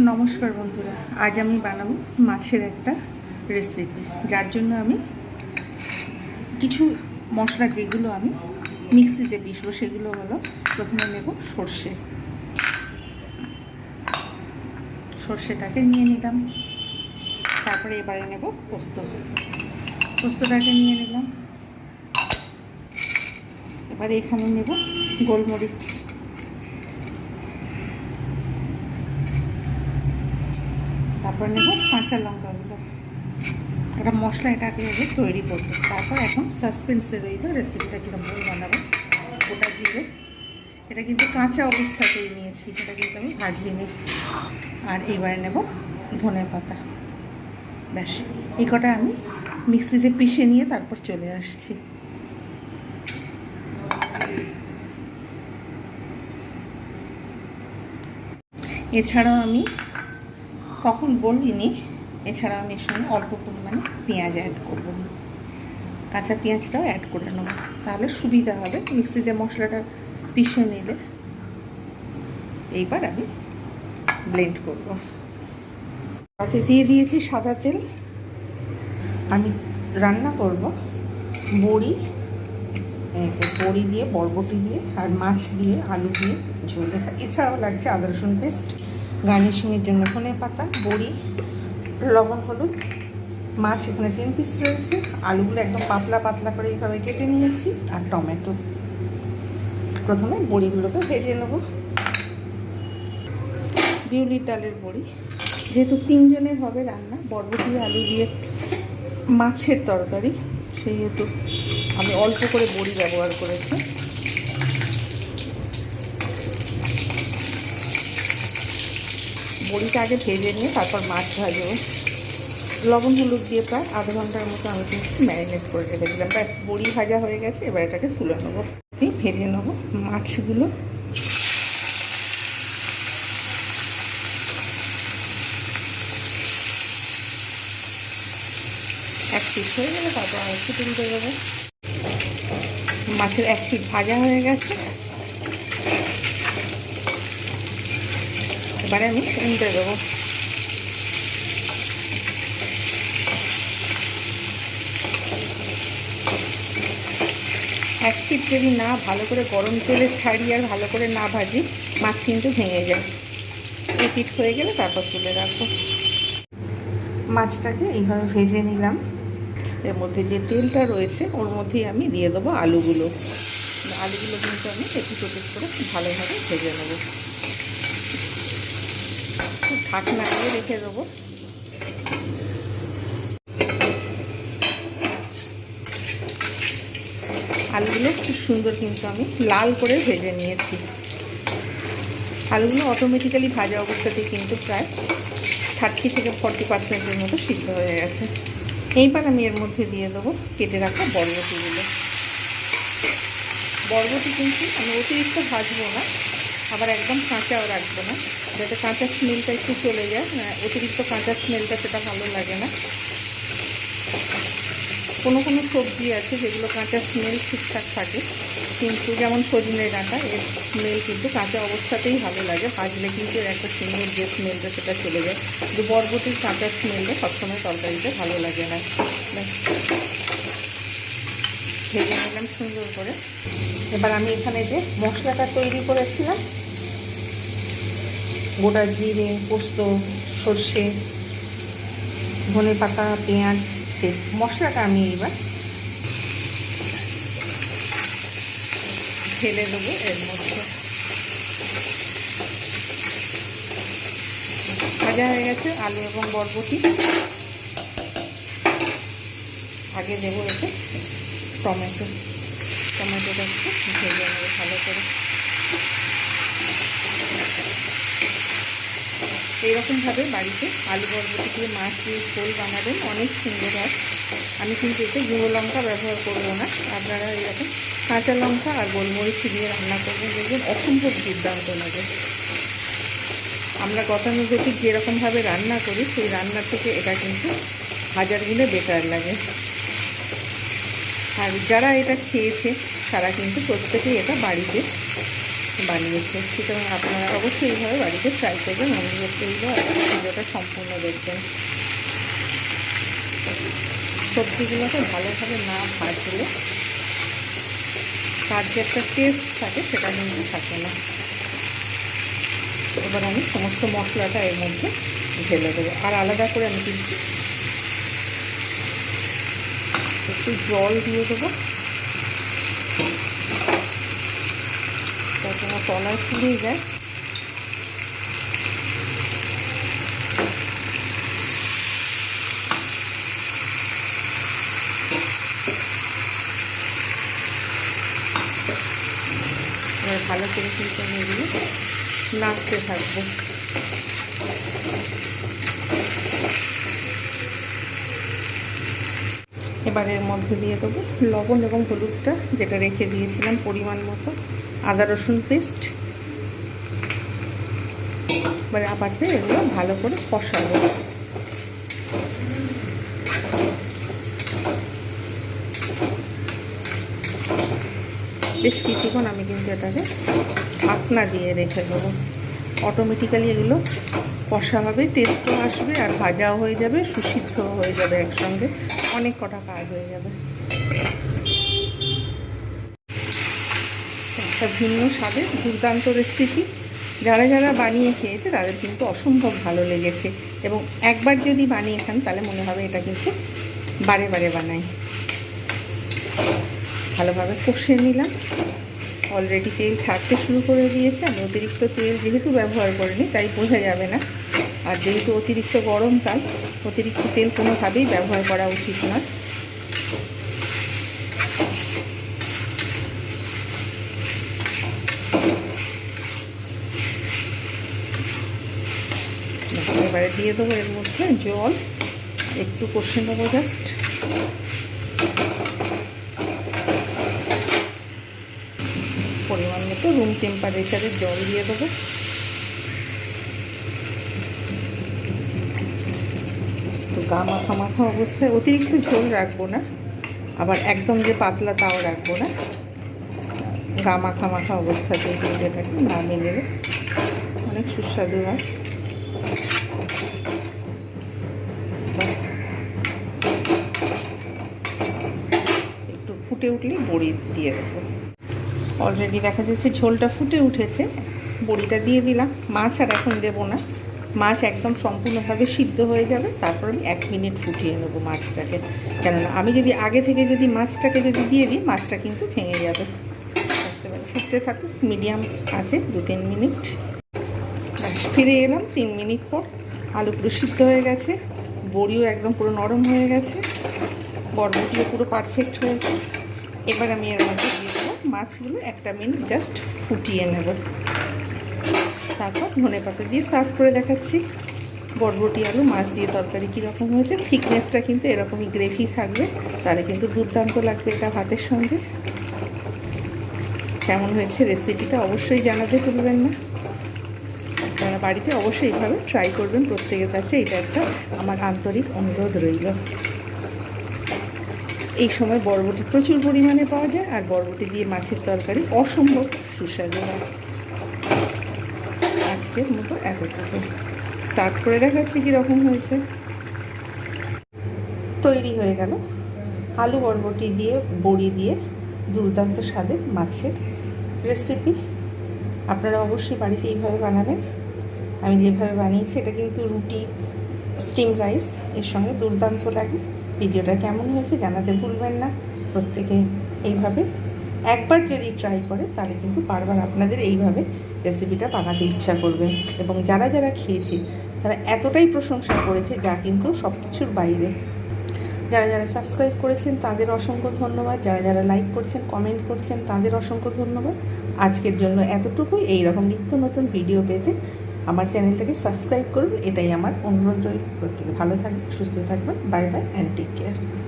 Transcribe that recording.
নমস্কার বন্ধুরা, আজ আমি বানাবো মাছের একটা রেসিপি যার জন্য আমি কিছু মশলা যেগুলো আমি মিক্সিতে পিসবো সেগুলো হলো প্রথমে নেব সর্ষে। সর্ষেটাকে নিয়ে নিলাম, তারপরে এবারে নেব পোস্ত। পোস্তটাকে নিয়ে নিলাম, এবারে এখানে নেব গোলমরিচ। তারপর নেব কাঁচা লঙ্কাগুলো। একটা মশলা এটাকে আগে তৈরি করব। তারপর এখন সাসপেন্সে রইল রেসিপিটা কীরকম বানাবো। গোটা জিরে। এটা কিন্তু কাঁচা অবস্থাতেই নিয়েছি। এটা কিন্তু আমি ভাজিনি আর এবারে নেব ধনে পাতা। ব্যাস, এই কটা আমি মিক্সিতে পিষে নিয়ে তারপর চলে আসছি। এছাড়াও আমি তখন বলিনি এছাড়া আমি সঙ্গে অল্প পরিমাণে পেঁয়াজ অ্যাড করব। কাঁচা পেঁয়াজটাও অ্যাড করে নেব। তাহলে সুবিধা হবে। মিক্সিতে মশলাটা পিষে নিলে, এইবার আমি ব্লেন্ড করব। তাতে দিয়ে দিয়েছি সাদা তেল। আমি রান্না করব বড়ি। এই বড়ি দিয়ে, বরবটি দিয়ে, আর মাছ দিয়ে, আলু দিয়ে, ঝোল এছাড়াও লাগছে আদা রসুন পেস্ট গার্নিশিংয়ের জন্য ধনে পাতা, বড়ি, লবণ, হলুদ, মাছ এখানে তিন পিস রয়েছে। আলুগুলো একদম পাতলা পাতলা করে এইভাবে কেটে নিয়েছি আর টমেটো। প্রথমে বড়িগুলোকে ভেজে নেব। বিউলি ডালের বড়ি। যেহেতু তিনজনের হবে রান্না, বরবটি, আলু দিয়ে মাছের তরকারি, সেহেতু আমি অল্প করে বড়ি ব্যবহার করেছি। বড়িটা আগে ভেজে নিয়ে তারপর মাছ ভাজবো। লবণ, হলুদ দিয়ে প্রায় আধা ঘণ্টার মতো আমি কিন্তু ম্যারিনেট করে রেখেছিলাম ব্যাস, বড়ি ভাজা হয়ে গেছে, এবার এটাকে তুলে নেব। ভেজে নেব মাছগুলো। এক পিস হয়ে গেলে তারপর আর একটু তুলতে দেবো মাছের এক পিস ভাজা হয়ে গেছে। এবারে আমি উল্টে দেবো। এক পিট যদি না ভালো করে গরম তেলে ছাড়ি আর ভালো করে না ভাজি, মাছ কিন্তু ভেঙে যায়। এই পিট হয়ে গেলে তারপর তুলে রাখব। মাছটাকে এইভাবে ভেজে নিলাম। এর মধ্যে যে তেলটা রয়েছে, ওর মধ্যেই আমি দিয়ে দেবো আলুগুলো। আলুগুলো কিন্তু আমি একটু চব্বিশ করে ভালোভাবে ভেজে নেব। ঢাকনা দিয়ে রেখে দেবো। আলুগুলো খুব সুন্দর কিন্তু আমি লাল করে ভেজে নিয়েছি। আলুগুলো অটোমেটিক্যালি ভাজা অবস্থাতেই কিন্তু প্রায় থার্টি থেকে ফর্টি পার্সেন্টের মতো সিদ্ধ হয়ে গেছে। এইবার আমি এর মধ্যে দিয়ে দেবো কেটে রাখা বরবটিগুলো। বরবটি কিন্তু আমি অতিরিক্ত ভাজবো না। আবার একদম কাঁচাও রাখব না। যাতে কাঁচা স্মেলটা একটু চলে যায়। অতিরিক্ত কাঁচা স্মেলটা সেটা ভালো লাগে না। কোনো কোনো সবজি আছে যেগুলো কাঁচা স্মেল ঠিকঠাক থাকে। কিন্তু যেমন সজনে ডাঁটা, এর স্মেল কিন্তু কাঁচা অবস্থাতেই ভালো লাগে। ভাজলে কিন্তু এর একটা সুন্দর যে স্মেলটা সেটা চলে যায়। কিন্তু বরবটির কাঁচা স্মেলটা সবসময় তরকারিতে ভালো লাগে না। ভেজে নিলাম সুন্দর করে। এবার আমি এখানে যে মশলাটা তৈরি করেছিলাম, গোটা জিরে, পোস্ত, সর্ষে ধনে পাতা পেঁয়াজ সেই মশলাটা আমি এবার ঢেলে দেবো এর মধ্যে। ভাজা হয়ে গেছে আলু এবং বরবটি। আগে দেবো এতে টমেটো। টমেটোটা একটু ভেজে নেব ভালো করে। এইরকমভাবে বাড়িতে আলু বরবটি দিয়ে মাছ দিয়ে ঝোল বানাবেন, অনেক সুন্দর হয়। আমি কিন্তু এতে গুঁড়ো লঙ্কা ব্যবহার করব না। আপনারা এরকম কাঁচা লঙ্কা আর গোলমরিচ দিয়ে রান্না করবেন। দেখবেন অসম্ভব দুর্দান্ত লাগে। আমরা গতানুগতিক যেরকমভাবে রান্না করি, সেই রান্নার থেকে এটা কিন্তু হাজার গুণে বেটার লাগে। আর যারা এটা খেয়েছে, তারা কিন্তু প্রত্যেকেই এটা বাড়িতে বানিয়েছে। সুতরাং আপনারা অবশ্যই এইভাবে বাড়িতে ট্রাই করবেন। অনুরোধ করব আর ভিডিওটা সম্পূর্ণ দেখবেন সবজিগুলোকে ভালোভাবে না ভাজলে তার যে একটা টেস্ট থাকে, সেটা কিন্তু থাকে না। এবার আমি সমস্ত মশলাটা এর মধ্যে ঢেলে দেবো। আর আলাদা করে আমি কিন্তু একটু জল দিয়ে দেবো। যাতে তলায় ফুলিয়ে যায় ভালো করে কিন্তু আমি এগুলো নাড়তে থাকব। এবার এর মধ্যে দিয়ে দেবো লবণ এবং হলুদটা, যেটা রেখে দিয়েছিলাম পরিমাণ মতো। আদা রসুন পেস্ট। এবার আবার এগুলো ভালো করে কষাবো। বেশ কিছুক্ষণ আমি কিন্তু এটাকে ঢাকনা দিয়ে রেখে দেবো। অটোমেটিক্যালি এগুলো কষা হবে টেস্টও আসবে আর ভাজাও হয়ে যাবে সুসিদ্ধ হয়ে যাবে একসঙ্গে। অনেক কটা কাজ হয়ে যাবে। একটা ভিন্ন স্বাদের দুর্দান্ত রেসিপি যারা যারা বানিয়ে খেয়েছে, তাদের কিন্তু অসম্ভব ভালো লেগেছে। এবং একবার যদি বানিয়ে খান, তাহলে মনে হবে এটা কিন্তু বারে বারে বানাই। ভালোভাবে কষে নিলাম। অলরেডি তেল ছাড়তে শুরু করে দিয়েছে। আমি অতিরিক্ত তেল যেহেতু ব্যবহার করিনি, তাই বোঝা যাবে না। আর যেহেতু অতিরিক্ত গরমকাল অতিরিক্ত তেল কোনোভাবেই ব্যবহার করা উচিত নয় এবারে দিয়ে দেবো এর মধ্যে জল। একটু কষে নেব জাস্ট পরিমাণ মতো রুম টেম্পারেচারের জল দিয়ে দেবো। গা মাখা মাখা অবস্থায় অতিরিক্ত ঝোল রাখব না, আবার একদম যে পাতলা তাও রাখব না। গা মাখা মাখা অবস্থাতে এটাকে নামিয়ে নেবে অনেক সুস্বাদু হয়। একটু ফুটে উঠলেই বড়ি দিয়ে দেবো। অলরেডি দেখা যাচ্ছে ঝোলটা ফুটে উঠেছে, বড়িটা দিয়ে দিলাম। মাছ আর এখন দেবো না। মাছ একদম সম্পূর্ণভাবে সিদ্ধ হয়ে যাবে, তারপর আমি এক মিনিট ফুটিয়ে নেব মাছটাকে। কেননা আমি যদি আগে থেকে যদি মাছটাকে যদি দিয়ে দিই, মাছটা কিন্তু ভেঙে যাবে। বুঝতে পারি ফুটতে থাকুক, মিডিয়াম আছে, দু তিন মিনিট। ফিরে এলাম, তিন মিনিট পর আলু পুরো সিদ্ধ হয়ে গেছে, বড়িও একদম পুরো নরম হয়ে গেছে, বরবটিও পুরো পারফেক্ট হয়েছে এবার আমি এর মধ্যে দিয়ে দেবো মাছগুলো, একটা মিনিট জাস্ট ফুটিয়ে নেব। তারপর ধনে পাতা দিয়ে সার্ভ করে দেখাচ্ছি। বরবটি, আলু, মাছ দিয়ে তরকারি কীরকম হয়েছে থিকনেসটা কিন্তু এরকমই গ্রেভি থাকবে, তাহলে কিন্তু দুর্দান্ত লাগবে এটা ভাতের সঙ্গে। কেমন হয়েছে রেসিপিটা অবশ্যই জানাতে ভুলবেন না। আপনারা বাড়িতে অবশ্যই এইভাবে ট্রাই করবেন, প্রত্যেকের কাছে এটা একটা আমার আন্তরিক অনুরোধ রইল। এই সময় বরবটি প্রচুর পরিমাণে পাওয়া যায়, আর বরবটি দিয়ে মাছের তরকারি অসম্ভব সুস্বাদু হয়। আজকের মতো এতটুকু। সার্ভ করে দেখাচ্ছি কীরকম হয়েছে। তৈরি হয়ে গেল। আলু বরবটি দিয়ে, বড়ি দিয়ে দুর্দান্ত স্বাদের মাছের রেসিপি আপনারা অবশ্যই বাড়িতে এইভাবে বানাবেন। আমি যেভাবে বানিয়েছি, এটা কিন্তু রুটি স্টিম রাইস এর সঙ্গে দুর্দান্ত লাগে। ভিডিওটা কেমন হয়েছে জানাতে ভুলবেন না। প্রত্যেকে এইভাবে একবার যদি ট্রাই করে, তাহলে কিন্তু বারবার আপনাদের এইভাবে রেসিপিটা বানাতে ইচ্ছা করবে। এবং যারা যারা খেয়েছে, তারা এতটাই প্রশংসা করেছে যা কিন্তু সব কিছুর বাইরে। যারা যারা সাবস্ক্রাইব করেছেন, তাদের অসংখ্য ধন্যবাদ। যারা যারা লাইক করছেন, কমেন্ট করছেন, তাদের অসংখ্য ধন্যবাদ। আজকের জন্য এতটুকুই। এই রকম নিত্য নতুন ভিডিও পেতে আমার চ্যানেলটাকে সাবস্ক্রাইব করুন। এটাই আমার অনুরোধ রইল। প্রত্যেকে ভালো থাকবেন, সুস্থ থাকবেন। Bye bye, and take care.